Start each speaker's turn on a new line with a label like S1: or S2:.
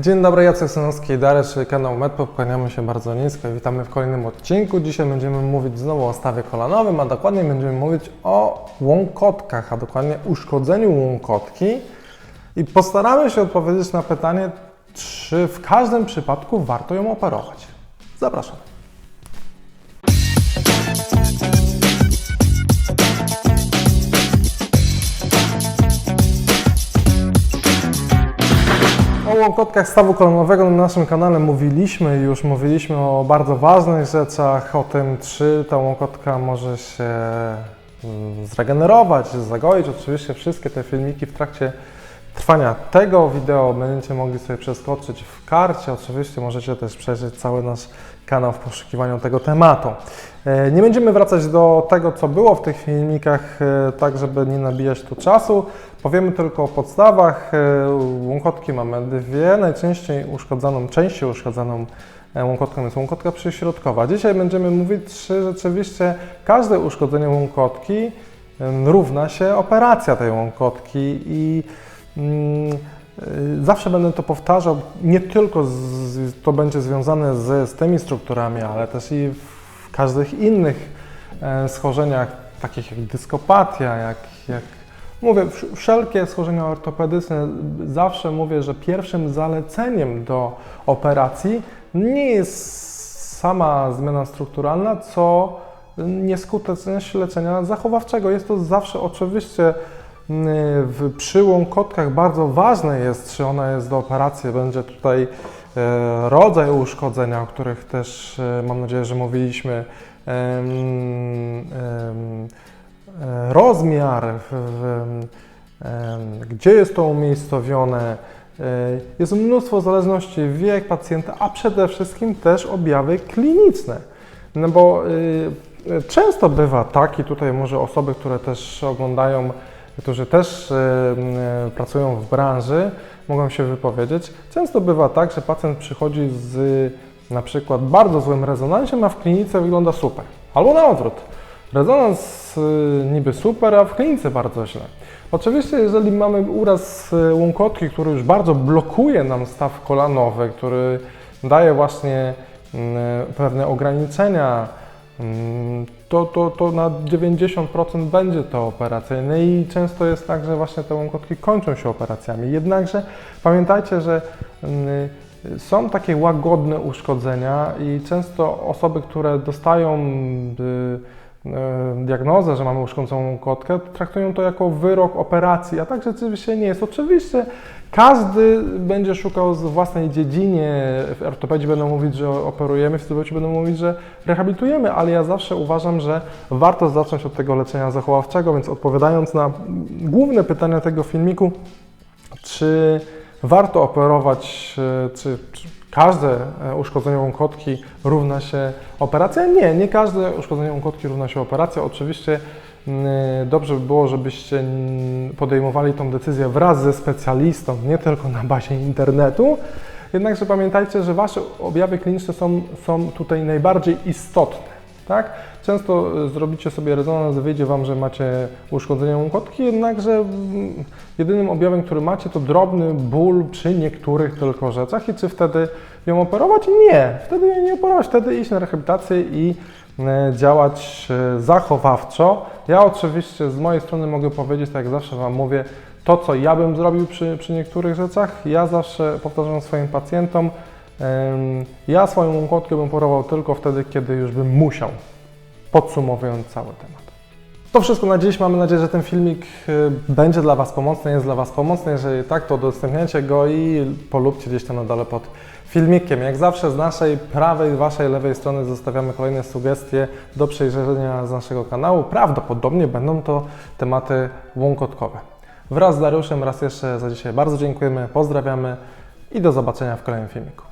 S1: Dzień dobry, Jacek Synowski czyli kanał MedPop. Kłaniamy się bardzo nisko i witamy w kolejnym odcinku. Dzisiaj będziemy mówić znowu o stawie kolanowym, a dokładniej będziemy mówić o łąkotkach, a dokładnie uszkodzeniu łąkotki. I postaramy się odpowiedzieć na pytanie, czy w każdym przypadku warto ją operować. Zapraszam. O łąkotkach stawu kolanowego na naszym kanale mówiliśmy już, mówiliśmy o bardzo ważnych rzeczach, o tym, czy ta łąkotka może się mm, zregenerować, zagoić. Oczywiście wszystkie te filmiki w trakcie trwania tego wideo będziecie mogli sobie przeskoczyć w karcie. Oczywiście możecie też przejrzeć cały nasz kanał w poszukiwaniu tego tematu. E, Nie będziemy wracać do tego, co było w tych filmikach, e, tak żeby nie nabijać tu czasu. Powiemy tylko o podstawach. E, Łąkotki mamy dwie. Najczęściej uszkodzoną, częściej uszkodzoną łąkotką jest łąkotka przyśrodkowa. Dzisiaj będziemy mówić, czy rzeczywiście każde uszkodzenie łąkotki równa się operacja tej łąkotki i mm, Zawsze będę to powtarzał, nie tylko z, to będzie związane z, z tymi strukturami, ale też i w każdych innych e, schorzeniach, takich jak dyskopatia, jak, jak mówię, wsz- wszelkie schorzenia ortopedyczne, zawsze mówię, że pierwszym zaleceniem do operacji nie jest sama zmiana strukturalna, co nieskuteczność leczenia zachowawczego. Jest to zawsze oczywiście w przyłąkotkach bardzo ważne jest, czy ona jest do operacji. Będzie tutaj rodzaj uszkodzenia, o których też e, mam nadzieję, że mówiliśmy, e, rozmiar, gdzie jest to umiejscowione. E, Jest mnóstwo zależności, wiek pacjenta, a przede wszystkim też objawy kliniczne. No bo y, często bywa tak, i tutaj może osoby, które też oglądają, którzy też y, pracują w branży, mogą się wypowiedzieć. Często bywa tak, że pacjent przychodzi z na przykład bardzo złym rezonansem, a w klinice wygląda super. Albo na odwrót. Rezonans y, niby super, a w klinice bardzo źle. Oczywiście, jeżeli mamy uraz y, łąkotki, który już bardzo blokuje nam staw kolanowy, który daje właśnie mm, pewne ograniczenia, mm, to, to, to na 90% będzie to operacyjne i często jest tak, że właśnie te łąkotki kończą się operacjami. Jednakże pamiętajcie, że mm, są takie łagodne uszkodzenia i często osoby, które dostają y, diagnozę, że mamy uszkodzoną kotkę, traktują to jako wyrok operacji, a tak rzeczywiście nie jest. Oczywiście każdy będzie szukał z własnej dziedzinie, w ortopedzi będą mówić, że operujemy, w fizjoterapii będą mówić, że rehabilitujemy, ale ja zawsze uważam, że warto zacząć od tego leczenia zachowawczego, więc odpowiadając na główne pytania tego filmiku, czy warto operować, e, czy, czy każde e, uszkodzenie łąkotki równa się operacja? Nie, nie każde uszkodzenie łąkotki równa się operacja. Oczywiście mm, dobrze by było, żebyście podejmowali tą decyzję wraz ze specjalistą, nie tylko na bazie internetu. Jednakże pamiętajcie, że Wasze objawy kliniczne są, są tutaj najbardziej istotne. Tak? Często y, zrobicie sobie rezonans, wyjdzie Wam, że macie uszkodzenie łąkotki, jednakże mm, jedynym objawem, który macie, to drobny ból przy niektórych tylko rzeczach. I czy wtedy ją operować? Nie, wtedy jej nie operować, wtedy iść na rehabilitację i e, działać e, zachowawczo. Ja oczywiście z mojej strony mogę powiedzieć, tak jak zawsze Wam mówię, to co ja bym zrobił przy, przy niektórych rzeczach, ja zawsze powtarzam swoim pacjentom, ja swoją łąkotkę bym operował tylko wtedy, kiedy już bym musiał podsumowując cały temat. To wszystko na dziś. Mamy nadzieję, że ten filmik y, będzie dla Was pomocny, jest dla Was pomocny. Jeżeli tak, to udostępniajcie go i polubcie gdzieś tam na dole pod filmikiem. Jak zawsze z naszej prawej, Waszej lewej strony zostawiamy kolejne sugestie do przejrzenia z naszego kanału. Prawdopodobnie będą to tematy łąkotkowe. Wraz z Dariuszem raz jeszcze za dzisiaj bardzo dziękujemy, pozdrawiamy i do zobaczenia w kolejnym filmiku.